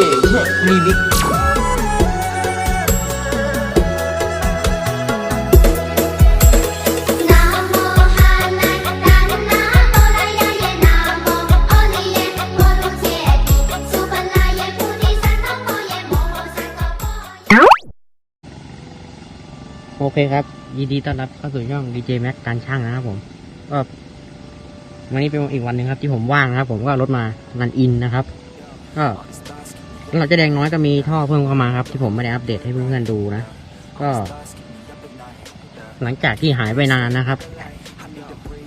รีวิกโอเคครับ ยินดีต้อนรับเข้าสู่ช่อง DJ Max การช่างนะครับผม ก็วันนี้เป็นอีกวันหนึ่งครับ ที่ผมว่างนะครับ ผมก็รถมารันอินนะครับ ก็ เราจะแดงน้อยก็มีท่อเพิ่มเข้ามาครับ ที่ผมไม่ได้อัปเดตให้เพื่อนๆดูนะ ก็ หลังจากที่หายไปนานนะครับ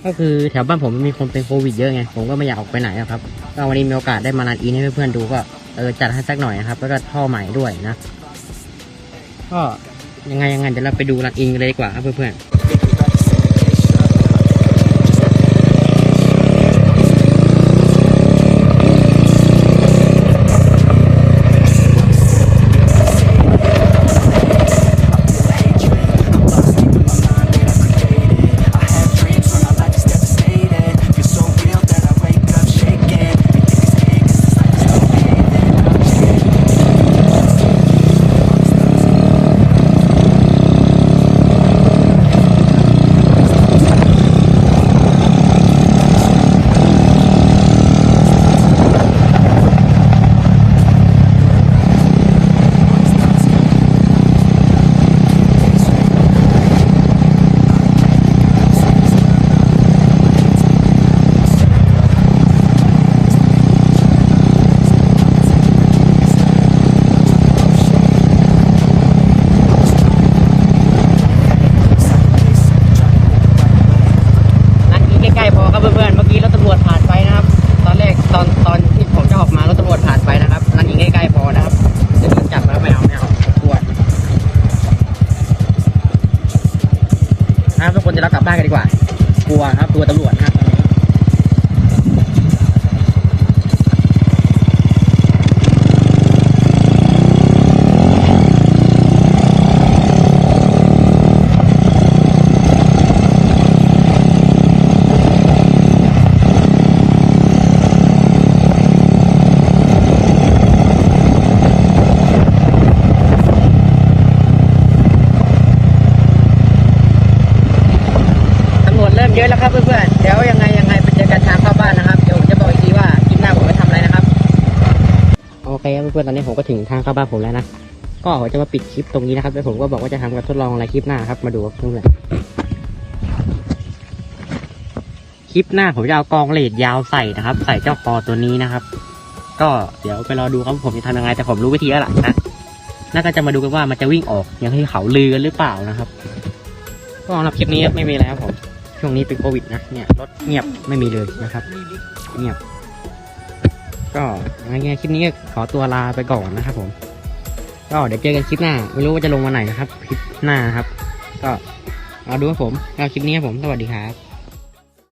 ก็คือแถวบ้านผมมีคนเป็นโควิดเยอะไง ผมก็ไม่อยากออกไปไหนอะครับ ก็วันนี้มีโอกาสได้มารันอินให้เพื่อนๆดูก็เออจัดให้สักหน่อยนะครับ แล้วก็ท่อใหม่ด้วยนะ ก็ยังไงยังไงเดี๋ยวเราไปดูรันอินกันเลยดีกว่าครับเพื่อนๆ ครับทุกคนจะรับกลับบ้านกันดีกว่า กลัวครับกลัวตำรวจครับตอนนี้ ตำรวจ เยอะแล้วครับเพื่อนๆเดี๋ยวยังไงยังไงไปเจอกันทางเข้าบ้านนะครับเดี๋ยวผมจะบอกอีกทีว่าคลิปหน้าผมไปทำอะไรนะครับโอเคครับเพื่อนๆตอนนี้ผมก็ถึงทางเข้าบ้านผมแล้วนะก็ผมจะมาปิดคลิปตรงนี้นะครับแล้วผมก็บอกว่าจะทำการทดลองอะไรคลิปหน้าครับมาดูครับเพื่อนๆคลิปหน้าผมจะเอากองเลดยาวใส่นะครับ ใส่เจ้าคอตัวนี้นะครับ ก็เดี๋ยวไปรอดูครับผมจะทำยังไงแต่ผมรู้วิธีแล้วล่ะนะน่าก็จะมาดูกันว่ามันจะวิ่งออกอย่างที่เขาลือกันหรือเปล่านะครับก็สำหรับคลิปนี้ไม่มีอะไรครับผม ช่วงนี้เป็นโควิดนะเนี่ยรถเงียบไม่มีเลยนะครับ เงียบ ก็ยังไงคลิปนี้ขอตัวลาไปก่อนนะครับ ผม ก็เดี๋ยวเจอกันคลิปหน้า ไม่รู้ว่าจะลงวันไหนนะครับ คลิปหน้าครับ ก็เอาดูครับผมก็คลิปนี้ครับผมสวัสดีครับ